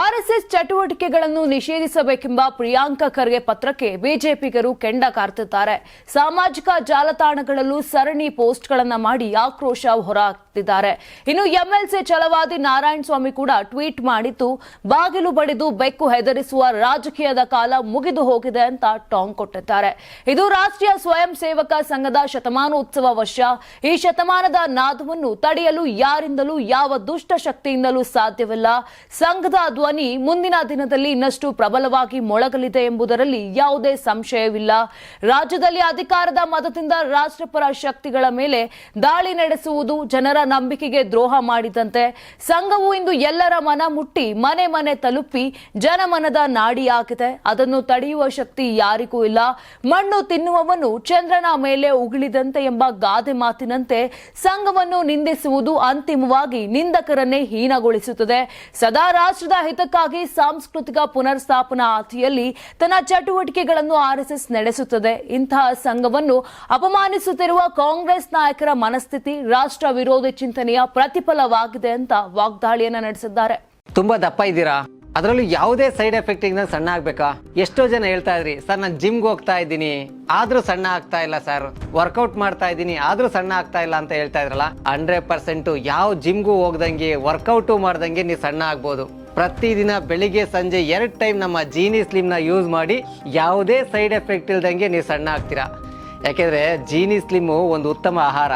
RSS ಚಟುವಟಿಕೆಗಳನ್ನು ನಿಷೇಧಿಸಬೇಕೆಂಬ ಪ್ರಿಯಾಂಕ ಖರ್ಗೆ ಪತ್ರಕ್ಕೆ ಬಿಜೆಪಿಗರು ಕೆಂಡ ಕಾರ್ತಿದ್ದಾರೆ. ಸಾಮಾಜಿಕ ಜಾಲತಾಣಗಳಲ್ಲೂ ಸರಣಿ ಪೋಸ್ಟ್ಗಳನ್ನು ಮಾಡಿ ಆಕ್ರೋಶ ಹೊರಹಾಕ್ತಿದ್ದಾರೆ ಇನ್ನು ಎಂಎಲ್ಸಿ ಛಲವಾದಿ ನಾರಾಯಣ ಸ್ವಾಮಿ ಕೂಡ ಟ್ವೀಟ್ ಮಾಡಿದ್ದು, ಬಾಗಿಲು ಬಡಿದು ಬೆಕ್ಕು ಹೆದರಿಸುವ ರಾಜಕೀಯದ ಕಾಲ ಮುಗಿದು ಹೋಗಿದೆ ಅಂತ ಟಾಂಗ್ ಕೊಟ್ಟಿದ್ದಾರೆ. ಇದು ರಾಷ್ಟ್ರೀಯ ಸ್ವಯಂ ಸೇವಕ ಸಂಘದ ಶತಮಾನೋತ್ಸವ ವರ್ಷ. ಈ ಶತಮಾನದ ನಾದವನ್ನು ತಡೆಯಲು ಯಾರಿಂದಲೂ ಯಾವ ದುಷ್ಟ ಶಕ್ತಿಯಿಂದಲೂ ಸಾಧ್ಯವಿಲ್ಲ. ಸಂಘದ ಧ್ವನಿ ಮುಂದಿನ ದಿನದಲ್ಲಿ ಇನ್ನಷ್ಟು ಪ್ರಬಲವಾಗಿ ಮೊಳಗಲಿದೆ ಎಂಬುದರಲ್ಲಿ ಯಾವುದೇ ಸಂಶಯವಿಲ್ಲ. ರಾಜ್ಯದಲ್ಲಿ ಅಧಿಕಾರದ ಮತದಿಂದ ರಾಷ್ಟ್ರಪರ ಶಕ್ತಿಗಳ ಮೇಲೆ ದಾಳಿ ನಡೆಸುವುದು ಜನರ ನಂಬಿಕೆಗೆ ದ್ರೋಹ ಮಾಡಿದಂತೆ ಸಂಘವು ಇಂದು ಎಲ್ಲರ ಮನ ಮುಟ್ಟಿ, ಮನೆ ಮನೆ ತಲುಪಿ ಜನಮನದ ನಾಡಿಯಾಗಿದೆ ಅದನ್ನು ತಡೆಯುವ ಶಕ್ತಿ ಯಾರಿಗೂ ಇಲ್ಲ. ಮಣ್ಣು ತಿನ್ನುವವನು ಚಂದ್ರನ ಮೇಲೆ ಉಗುಳಿದಂತೆ ಎಂಬ ಗಾದೆ ಮಾತಿನಂತೆ ಸಂಘವನ್ನು ನಿಂದಿಸುವುದು ಅಂತಿಮವಾಗಿ ನಿಂದಕರನ್ನೇ ಹೀನಗೊಳಿಸುತ್ತದೆ. ಸದಾ ರಾಷ್ಟ್ರದ ಹಿತಕ್ಕಾಗಿ ಸಾಂಸ್ಕೃತಿಕ ಪುನರ್ಸ್ಥಾಪನಾ ಆತಿಯಲ್ಲಿ ತನ್ನ ಚಟುವಟಿಕೆಗಳನ್ನು ಆರ್ಎಸ್ಎಸ್ ನಡೆಸುತ್ತದೆ. ಇಂತಹ ಸಂಘವನ್ನು ಅಪಮಾನಿಸುತ್ತಿರುವ ಕಾಂಗ್ರೆಸ್ ನಾಯಕರ ಮನಸ್ಥಿತಿ ರಾಷ್ಟ್ರ ವಿರೋಧಿ ಚಿಂತನೆಯ ಪ್ರತಿಫಲವಾಗಿದೆ ಅಂತ ವಾಗ್ದಾಳಿಯನ್ನ ನಡೆಸಿದ್ದಾರೆ. ತುಂಬಾ ದಪ್ಪ ಇದ್ದೀರಾ? ಅದರಲ್ಲೂ ಯಾವುದೇ ಸೈಡ್ ಎಫೆಕ್ಟ್ ಇಂದ ಸಣ್ಣ ಆಗ್ಬೇಕಾ? ಎಷ್ಟೋ ಜನ ಹೇಳ್ತಾ ಇದ್ರಿ, ಸರ್, ನಾನು ಜಿಮ್ಗೆ ಹೋಗ್ತಾ ಇದ್ದೀನಿ. ಆದ್ರೂ ಸಣ್ಣ ಆಗ್ತಾ ಇಲ್ಲ, ಸರ್. ವರ್ಕೌಟ್ ಮಾಡ್ತಾ ಇದ್ದೀನಿ, ಆದ್ರೂ ಸಣ್ಣ ಆಗ್ತಾ ಇಲ್ಲ ಅಂತ ಹೇಳ್ತಾ ಇದ್ರಲ್ಲ ಹಂಡ್ರೆಡ್ ಪರ್ಸೆಂಟ್ ಯಾವ ಜಿಮ್ಗೂ ಹೋಗ್ದಂಗೆ ವರ್ಕೌಟು ಮಾಡ್ದಂಗೆ ನೀವು ಸಣ್ಣ ಆಗ್ಬೋದು. ಪ್ರತಿದಿನ ಬೆಳಿಗ್ಗೆ, ಸಂಜೆ ಎರಡು ಟೈಮ್ ನಮ್ಮ ಜೀನಿ ಸ್ಲಿಮ್ನ ಯೂಸ್ ಮಾಡಿ ಯಾವುದೇ ಸೈಡ್ ಎಫೆಕ್ಟ್ ಇಲ್ದಂಗೆ ನೀವು ಸಣ್ಣ ಆಗ್ತೀರಾ? ಯಾಕೆಂದ್ರೆ ಜೀನಿ ಸ್ಲಿಮ್ಮು ಒಂದು ಉತ್ತಮ ಆಹಾರ.